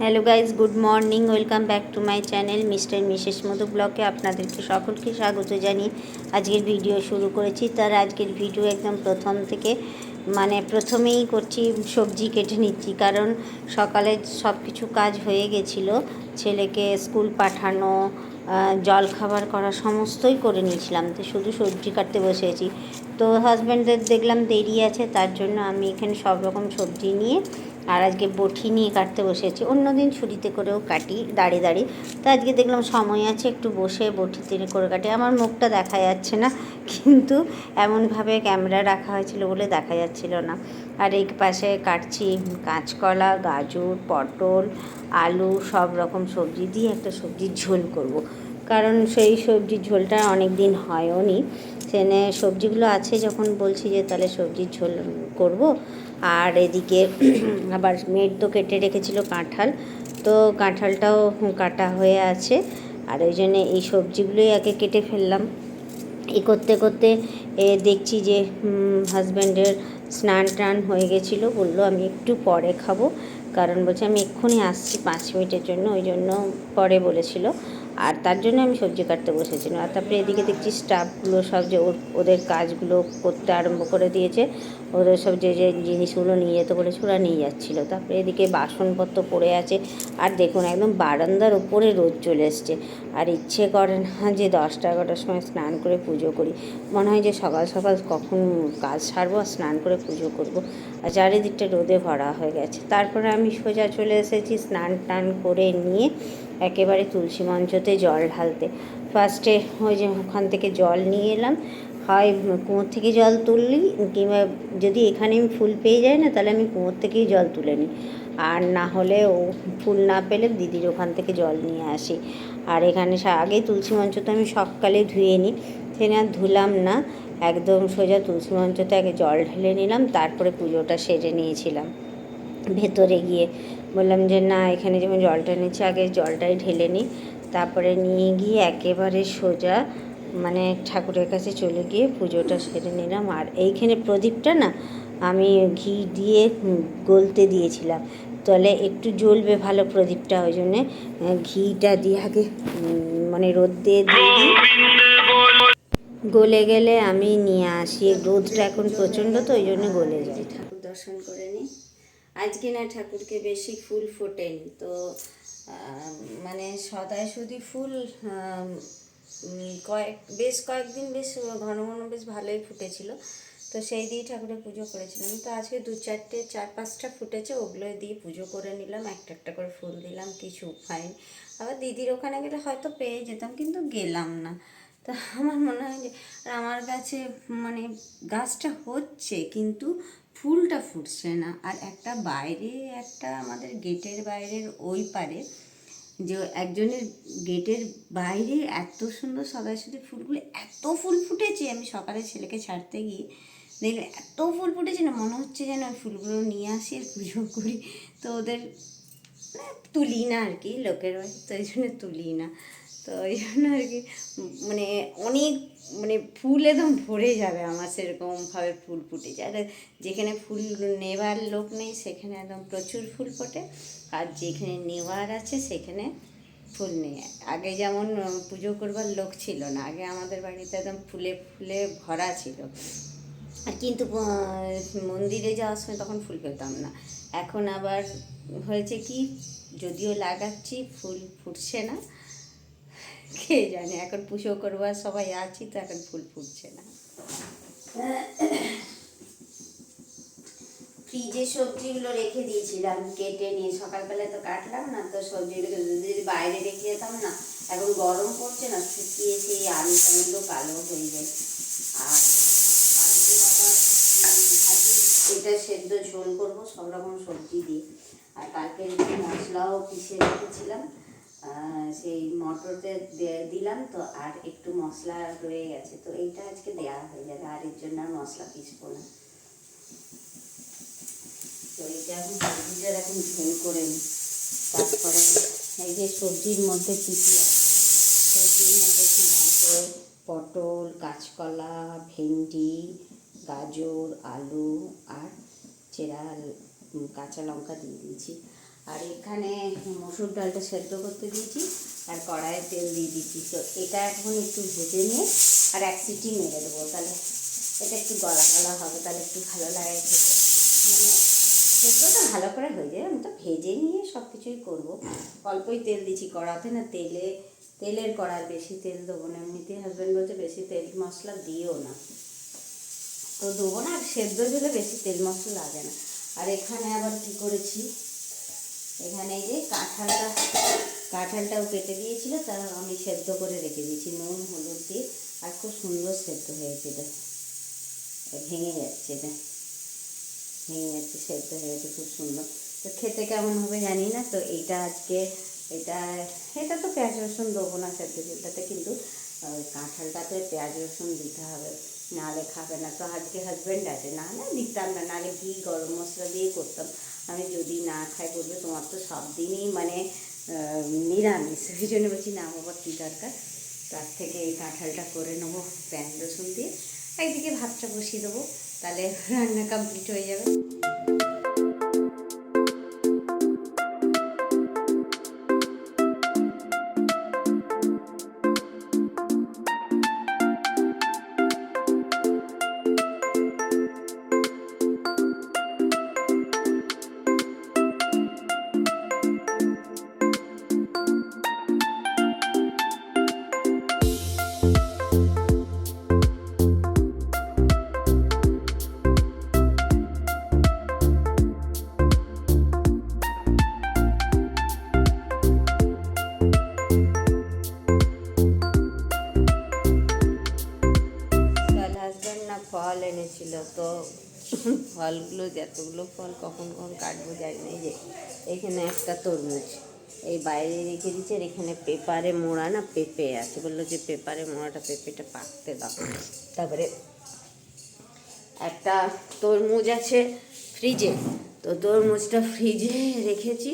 Hello guys good morning welcome back to my channel Mr Mrs Madhu ব্লগে আপনাদেরকে সকলকে স্বাগত জানিয়ে আজকের ভিডিও শুরু করেছি। তার আজকের ভিডিও একদম প্রথম থেকে মানে প্রথমেই করছি সবজি কেটে নিচ্ছি, কারণ সকালে সব কিছু কাজ হয়ে গেছিল। ছেলেকে স্কুল পাঠানো জল খাবার করা, সমস্তই করে নিয়েছিলাম। তো শুধু সবজি কাটতে বসেছি তো হাজব্যান্ডের দেখলাম দেরি আছে, তার জন্য আমি এখানে সব রকম সবজি নিয়ে আর আজকে বটি নিয়ে কাটতে বসেছি। অন্যদিন ছুরিতে করেও কাটি, দাঁড়িয়ে দাঁড়িয়ে। তো আজকে দেখলাম সময় আছে একটু বসে বটিতে করে কাটি। আমার মুখটা দেখা যাচ্ছে না, কিন্তু এমনভাবে ক্যামেরা রাখা হয়েছিল বলে দেখা যাচ্ছিল না। আর এই পাশে কাটছি কাঁচকলা, গাজর, পটল, আলু, সব রকম সবজি দিয়ে একটা সবজির ঝোল করব। কারণ সেই সবজির ঝোলটা অনেক দিন হয়ও নি সেখানে সবজিগুলো আছে যখন বলছি যে তাহলে সবজির ঝোল করব আর এদিকে আবার মেয়ের তো কেটে রেখেছিল কাঁঠাল। তো কাঁঠালটাও কাটা হয়ে আছে। আর ওই জন্যে এই সবজিগুলোই আগে কেটে ফেললাম। এ করতে করতে এ দেখছি যে হাজব্যান্ডের স্নান টান হয়ে গেছিল। বলল, আমি একটু পরে খাব। কারণ বলছে, আমি এক্ষুনি আসছি পাঁচ মিনিটের জন্য। ওই জন্য পরে বলেছিল। আর তার জন্য আমি সবজি কাটতে বসেছিলাম আর তারপরে এদিকে দেখছি স্টাফগুলো সব যে ওদের কাজগুলো করতে আরম্ভ করে দিয়েছে। ওদের সব যে যে জিনিসগুলো নিয়ে যেতে বলেছে, ওরা নিয়ে যাচ্ছিল। তারপরে এদিকে বাসনপত্র পড়ে আছে। আর দেখুন, একদম বারান্দার উপরে রোদ চলে এসছে। আর ইচ্ছে করে না যে দশটা এগারোটার সময় স্নান করে পুজো করি। মনে হয় যে সকাল সকাল কখন কাজ সারবো আর স্নান করে পুজো করব। আর চারিদিকটা রোদে ভরা হয়ে গেছে। তারপরে আমি সোজা চলে এসেছি স্নান টান করে নিয়ে একেবারে তুলসী মঞ্চতে জল ঢালতে। ফার্স্টে ওই যে ওখান থেকে জল নিয়ে এলাম। হয় কুয়োর থেকে জল তুললি, কিংবা যদি এখানে আমি ফুল পেয়ে যাই না, তাহলে আমি কুয়োর থেকেই জল তুলে নিই। আর না হলে ও ফুল না পেলে দিদির ওখান থেকে জল নিয়ে আসি। আর এখানে আগেই তুলসী মঞ্চ তো আমি সকালে ধুয়ে নিই। সেখানে আর ধুলাম না, একদম সোজা তুলসী মঞ্চতে আগে জল ঢেলে নিলাম, তারপরে পুজোটা সেরে নিয়েছিলাম। ভেতরে গিয়ে বললাম যে, না, এখানে যেমন জলটা নিচ্ছে আগে জলটাই ঢেলে নিই। তারপরে নিয়ে গিয়ে একেবারে সোজা মানে ঠাকুরের কাছে চলে গিয়ে পুজোটা সেরে নিলাম। আর এইখানে প্রদীপটা না আমি ঘি দিয়ে গলতে দিয়েছিলাম। তাহলে একটু জ্বলবে ভালো প্রদীপটা, ওই জন্যে ঘিটা দিয়ে আগে মানে রোদ দিয়ে দিয়ে গলে গেলে আমি নিয়ে আসি। রোদটা এখন প্রচণ্ড, তো ওই জন্য গলে যায় ঠাকুর দর্শন করে নিই আজকে না ঠাকুরকে বেশি ফুল ফোটেনি, তো মানে সদায় শুধু ফুল কয়েক, বেশ কয়েকদিন বেশ ঘন ঘন বেশ ভালোই ফুটেছিল। তো সেই দিয়ে ঠাকুরের পুজো করেছিলাম। তো আজকে দু চারটে, চার পাঁচটা ফুটেছে ওগুলো দিয়ে পুজো করে নিলাম। একটা একটা করে ফুল দিলাম, কিছু ফাইন আবার দিদির ওখানে গেলে হয়তো পেয়ে যেতাম, কিন্তু গেলাম না। তা আমার মনে হয় যে, আর আমার কাছে মানে গাছটা হচ্ছে, কিন্তু ফুলটা ফুটছে না। আর একটা বাইরে, একটা আমাদের গেটের বাইরের ওই পারে যে একজনের গেটের বাইরে এত সুন্দর সদাসুদি ফুলগুলো, এত ফুল ফুটেছে। আমি সকালে ছেলেকে ছাড়তে গিয়ে দেখলে এত ফুল ফুটেছে না, মনে হচ্ছে যেন ওই ফুলগুলো নিয়ে আসি আর পুজো করি। তো ওদের তুলি না আর কি, লোকের বাড়ি, তো এই জন্য তুলি না। তো ওই জন্য আর কি মানে অনেক মানে ফুল একদম ভরে যাবে আমার সেরকমভাবে ফুল ফুটেছে আর যেখানে ফুল নেবার লোক নেই, সেখানে একদম প্রচুর ফুল ফোটে। আর যেখানে নেওয়ার আছে সেখানে ফুল নেই আগে যেমন পুজো করবার লোক ছিল না, আগে আমাদের বাড়িতে একদম ফুলে ফুলে ভরা ছিল। আর কিন্তু মন্দিরে যাওয়ার সময় তখন ফুল পেতাম না। এখন আবার হয়েছে কি, যদিও লাগাচ্ছি, ফুল ফুটছে না, কে জানে, এখন পুজো করবার সবাই আছি তো এখন ফুল ফুটছে না। ফ্রিজে সবজিগুলো রেখে দিয়েছিলাম, কেটে নিয়ে সকালবেলা তো কাটলাম না, তো সবজিগুলো যদি বাইরে রেখে যেতাম না, এখন গরম পড়ছে না, শুকিয়ে সেই আলু টালুগুলো কালো হয়ে যায়। আর এটা সেদ্ধ ঝোল করব, সব রকম সবজি দিয়ে। আর কালকে মশলাও পিষে রেখেছিলাম সেই মটরতে দিলাম তো, আর একটু মশলা রয়ে গেছে, তো এইটা আজকে দেওয়া হয়ে যাবে, আর এর জন্য আর মশলা পিসবো না। তো এইটা এখন করে নিই। তারপরে এই যে সবজির মধ্যে কী আছে, সবজির মধ্যে আছে পটল, কাঁচকলা, ভেন্ডি, গাজর, আলু আর চেরা কাঁচা লঙ্কা দিয়ে দিয়েছি। আর এখানে মসুর ডালটা সেদ্ধ করতে দিয়েছি আর কড়াইয়ে তেল দিয়ে দিচ্ছি তো এটা এখন একটু ভেজে নিয়ে আর এক সিটি মেরে দেবো। তাহলে এটা একটু গলা গলা হবে, তাহলে একটু ভালো লাগে খেতে। মানে সেদ্ধটা ভালো করে হয়ে যায়। আমি তো ভেজে নিয়ে সব কিছুই করব। অল্পই তেল দিচ্ছি কড়াতে, না তেলে, তেলের কড়ার বেশি তেল দেবো না। এমনিতে হাজব্যান্ড বলছে বেশি তেল মশলা দিও না। তো দেবো না, আর সেদ্ধ দিলে বেশি তেল মশলা লাগে না। আর এখানে আবার কি করেছি? এখানে এই যে কাঁঠালটা, কাঁঠালটাও কেটে দিয়েছিল তার আমি সেদ্ধ করে রেখে দিয়েছি, নুন, হলুদ দিয়ে। আর খুব সুন্দর সেদ্ধ হয়েছে, এটা। ভেঙে যাচ্ছে, এটা। ভেঙে যাচ্ছে সেদ্ধ হয়ে গেছে, খুব সুন্দর। তো খেতে কেমন হবে জানি না, তো এইটা আজকে, এটা এটা তো পেঁয়াজ রসুন দেবো না সেদ্ধ জলটাতে কিন্তু কাঁঠালটাতে পেঁয়াজ রসুন দিতে হবে, নাহলে খাবে না। তো আজকে হাজব্যান্ড আছে, না না, দিতাম না, নাহলে ঘি, গরম মশলা দিয়ে করতাম। আমি যদি না খাই, বলবে তোমার তো সব দিনই মানে নিরামিষ। ওই জন্য বলছি, না, বাবা, কী দরকার? তার থেকে এই কাঁঠালটা করে নেব, পেঁয়াজ রসুন দিয়ে। একদিকে ভাতটা বসিয়ে দেবো। তাহলে রান্না কমপ্লিট হয়ে যাবে হাজব্যান্ড না ফল এনেছিল, তো ফলগুলো, যতগুলো ফল কখন কখন কাটবো জানি না যে এখানে একটা তরমুজ, এই বাইরে রেখে দিচ্ছে আর এখানে পেপারে মোড়া না পেঁপে আছে, বলল যে পেপারে মোড়াটা, পেঁপেটা পাকতে দাও। তারপরে একটা তরমুজ আছে ফ্রিজে, তো তরমুজটা ফ্রিজে রেখেছি,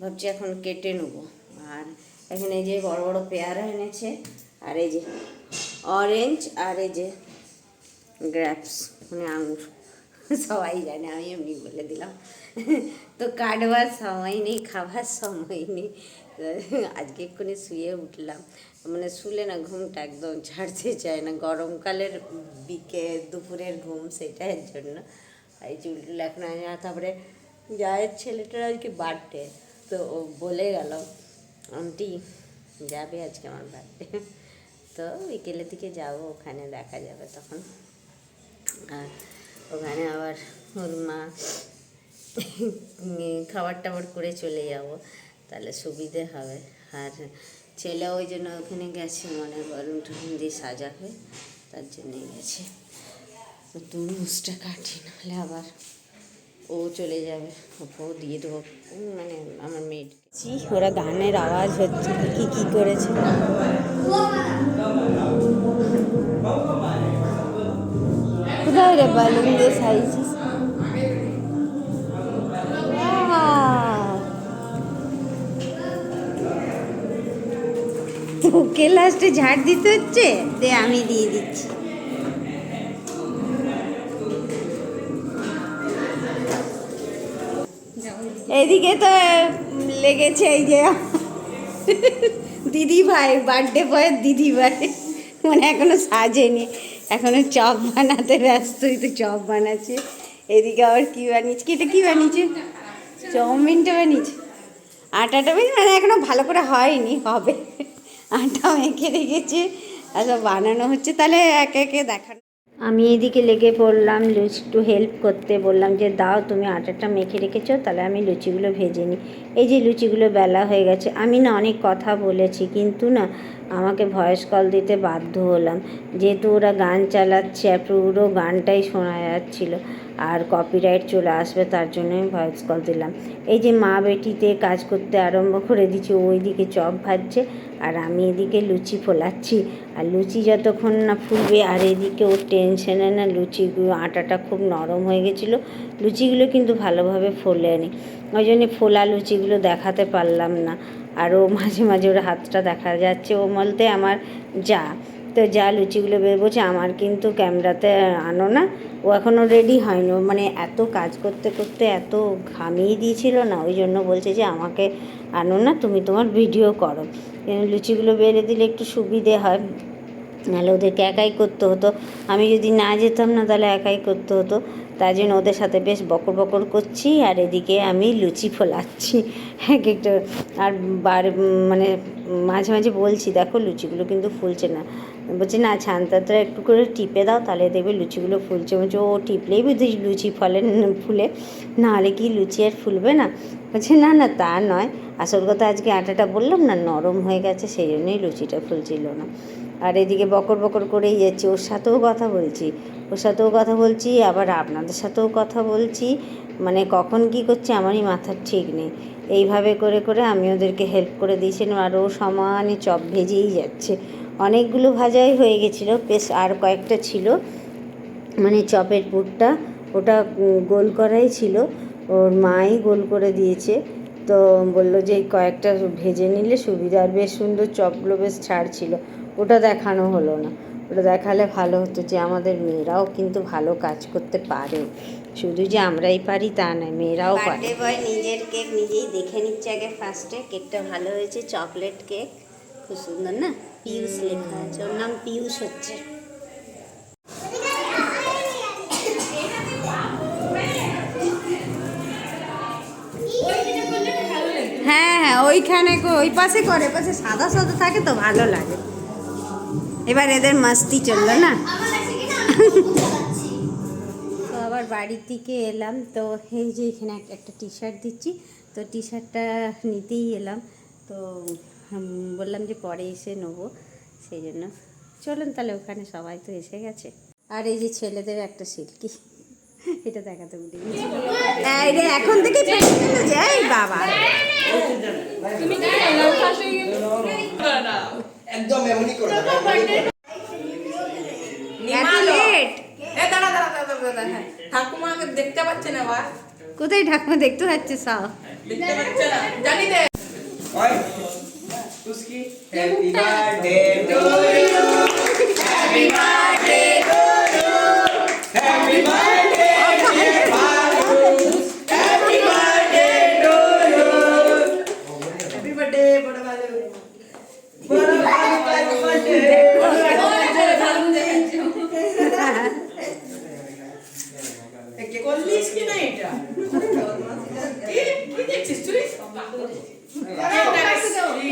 ভাবছি এখন কেটে নেব। আর এখানে যে বড় বড় পেয়ারা এনেছে, আর এই যে অরেঞ্জ আর এই যে গ্র্যাপস মানে আঙুর সবাই জানে, আমি এমনি বলে দিলাম। তো কাটবার সময় নেই, খাবার সময় নেই। আজকে এক্ষুনি শুয়ে উঠলাম। মানে শুলে না ঘুমটা একদম ছাড়তে চায় না। গরমকালের বিকে দুপুরের ঘুম, সেটার জন্য। এই চুল টুল এখন তারপরে জায়ের ছেলেটার আজকে বার্থডে তো ও বলে গেল, আন্টি, যাবে আজকে আমার বার্থডে তো বিকেলের দিকে যাব, ওখানে দেখা যাবে তখন। আর ওখানে আবার ওর মা খাবার টাবার করে চলে যাব, তাহলে সুবিধে হবে। আর ছেলে ওই জন্য ওখানে গেছে, মনে বলুন টুলুন দিয়ে সাজাবে, তার জন্যই গেছে। তো তরমুজটা কাটি, নাহলে আবার ও চলে যাবে ওকেও দিয়ে দেবো। মানে আমার মেয়েকে জি ওরা গানের আওয়াজ হচ্ছে, কি কি করেছে। কোথায় রে বালুন দিয়ে সাইছিস তোকে লাস্টে ঝাড় দিতে হচ্ছে? দে আমি দিয়ে দিচ্ছি। এদিকে তো লেগেছে এই যে। দিদি ভাই বার্থডে বয়ের দিদি ভাই মানে এখনও সাজেনি। এখনও চপ বানাতে ব্যস্ত তো চপ বানাচ্ছে। এদিকে আবার কী বানিয়েছি? কি এটা কী বানিয়েছে? চাউমিনটা বানিয়েছে। আটাটা বেশ মানে এখনও ভালো করে হয়নি, হবে। আটা মেখে রেখেছে সব বানানো হচ্ছে। তাহলে একে একে দেখানো। আমি এদিকে লেগে পড়লাম লুচি একটু হেল্প করতে বললাম যে, দাও, তুমি আটাটা মেখে রেখেছো, তাহলে আমি লুচিগুলো ভেজে নিই। এই যে লুচিগুলো বেলা হয়ে গেছে, আমি না অনেক কথা বলেছি, কিন্তু না আমাকে ভয়েস কল দিতে বাধ্য হলাম। যেহেতু ওরা গান চালাচ্ছে পুরো গানটাই শোনা যাচ্ছিল, আর কপিরাইট চলে আসবে, তার জন্য আমি ভয়েস কল দিলাম। এই যে মা বেটিতে কাজ করতে আরম্ভ করে দিচ্ছে ওইদিকে চপ ভাজছে আর আমি এদিকে লুচি ফোলাচ্ছি। আর লুচি যতক্ষণ না ফুলবে, আর এদিকে ওর টেনশনে না লুচিগুলো, আটাটা খুব নরম হয়ে গেছিল। লুচিগুলো কিন্তু ভালোভাবে ফোলেনি। ওই জন্য ফোলা লুচিগুলো দেখাতে পারলাম না। আর ও মাঝে মাঝে ওর হাতটা দেখা যাচ্ছে। ও বলতে, আমার যা। তো যা লুচিগুলো বেরোচ্ছে আমার কিন্তু ক্যামেরাতে আনো না। ও এখনও রেডি হয়নি। মানে এত কাজ করতে করতে এত ঘামিয়ে দিয়েছিল না, ওই জন্য বলছে যে, আমাকে আনো না, তুমি তোমার ভিডিও করো। লুচিগুলো বেড়ে দিলে একটু সুবিধে হয়। নাহলে ওদেরকে একাই করতে হতো। আমি যদি না যেতাম না, তাহলে একাই করতে হতো। তাই জন্য ওদের সাথে বেশ বকর বকর করছি, আর এদিকে আমি লুচি ফোলাচ্ছি। এক একটা আর বার মানে মাঝে মাঝে বলছি, দেখো, লুচিগুলো কিন্তু ফুলছে না। বলছি, না ছানতাটা একটু করে টিপে দাও, তাহলে দেখবে লুচিগুলো ফুলছে। বলছে, ও টিপলেই বুঝি লুচি ফলে, ফুলে। নাহলে কি লুচি আর ফুলবে না? বলছে, না না, তা নয়। আসল কথা, আজকে আটাটা বললাম না, নরম হয়ে গেছে, সেই জন্যই লুচিটা ফুলছিল না। আর এদিকে বকর বকর করেই যাচ্ছি, ওর সাথেও কথা বলছি। ওর সাথেও কথা বলছি, আবার আপনাদের সাথেও কথা বলছি। মানে কখন কি করছে আমারই মাথার ঠিক নেই। এইভাবে করে করে আমি ওদেরকে হেল্প করে দিয়েছিলাম আর ও সমানে চপ ভেজেই যাচ্ছে। অনেকগুলো ভাজাই হয়ে গেছিল, বেশ আর কয়েকটা ছিল। মানে চপের পুরটা, ওটা গোল করাই ছিল। ওর মাই গোল করে দিয়েছে। তো বলল যে কয়েকটা ভেজে নিলে সুবিধা, আর বেশ সুন্দর চপগুলো বেশ ছাড় ছিল। ওটা দেখানো হলো না। ওটা দেখালে ভালো হতো যে আমাদের মেয়েরাও কিন্তু ভালো কাজ করতে পারে। শুধু যে আমরাই পারি তা নয়, মেয়েরাও পারে। বয় নিজের কেক নিজেই দেখে নিচ্ছে আগে ফার্স্টে কেকটা ভালো হয়েছে চকলেট কেক খুব সুন্দর না? পিউষ লেখা আছে, ওর নাম পিউষ হচ্ছে। হ্যাঁ হ্যাঁ ওইখানে ওই পাশে করে পাশে সাদা সাদা থাকে তো, ভালো লাগে। এবার এদের মাস্তি চলল না? তো আবার বাড়ির দিকে এলাম তো এই যে এখানে একটা টি শার্ট দিচ্ছি তো টি শার্টটা নিতেই এলাম। তো বললাম যে পরে এসে নেব সেই জন্য। চলুন তাহলে ওখানে সবাই তো এসে গেছে। আর এই যে ছেলেদের একটা সিল্কি এটা দেখাতে গেছি। এই রে এখন থেকে যাই বাবা। একদম এমনি করে ঠাকুমাকে দেখতে পাচ্ছে না বা কোথায় ঠাকুমা? দেখতে পাচ্ছে সাও। দেখতে পাচ্ছে না। জানি দে। Happy birthday to you happy birthday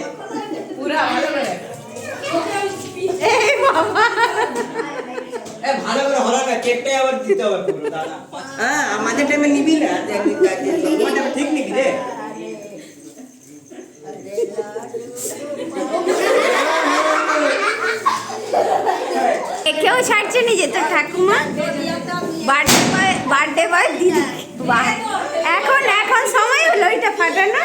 যা পুরা ভালো করে। এই বাবা এ ভালো করে হলো না কেকটাই আবার দিতে হবে পুরো দাদা। হ্যাঁ আমাদের টাইমে নিবি না ঠিক নিবি রে। কেউ ছাড়ছে নিজে তো ঠাকুমা? বার্থডে বয় বার্থডে বয় দিদি। এখন এখন সময় হলো ওইটা ফাটানো।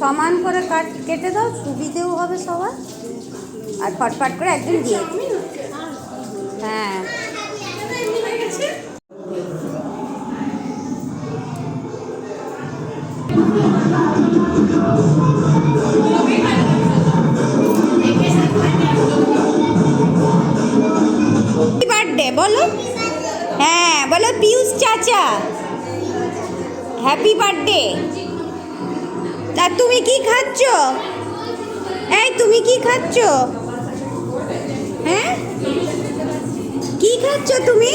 সমান করে কাট কেটে দাও সুবিধেও হবে সবার। আর ফটফট করে একদম দিয়ে হ্যাঁ। বার্থডে বলো। হ্যাঁ বলো চাচা। হ্যাপি বার্থডে তা তুমি কি খাচ্ছ? এই, তুমি কি খাচ্ছ? হ্যাঁ? কি খাচ্ছ তুমি?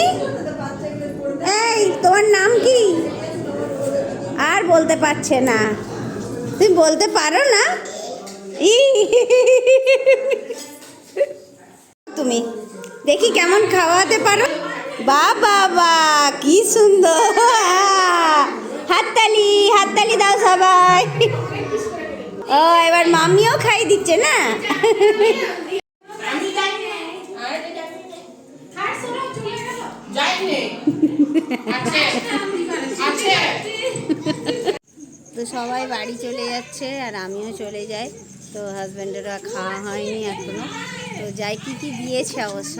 এই, তোমার নাম কি? আর বলতে পারছে না। তুমি বলতে পারো না? ই। তুমি, দেখি কেমন খাওয়াতে পারো। বা বাবা কি সুন্দর। হাততালি হাততালি দাও সবাই। ও, এবার মামিও খাই দিচ্ছে না যাইনি আছে আছে তো সবাই বাড়ি চলে যাচ্ছে আর আমিও চলে যাই। তো হাজব্যান্ডেরও খাওয়া হয়নি এখনও। তো যাই কি কি দিয়েছে অবশ্য।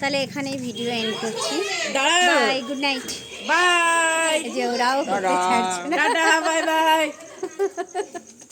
তাহলে এখানেই ভিডিও এন্ড করছি। বাই গুড নাইট বাই যে ওরাও করতে ছাড়ছে না। Bye bye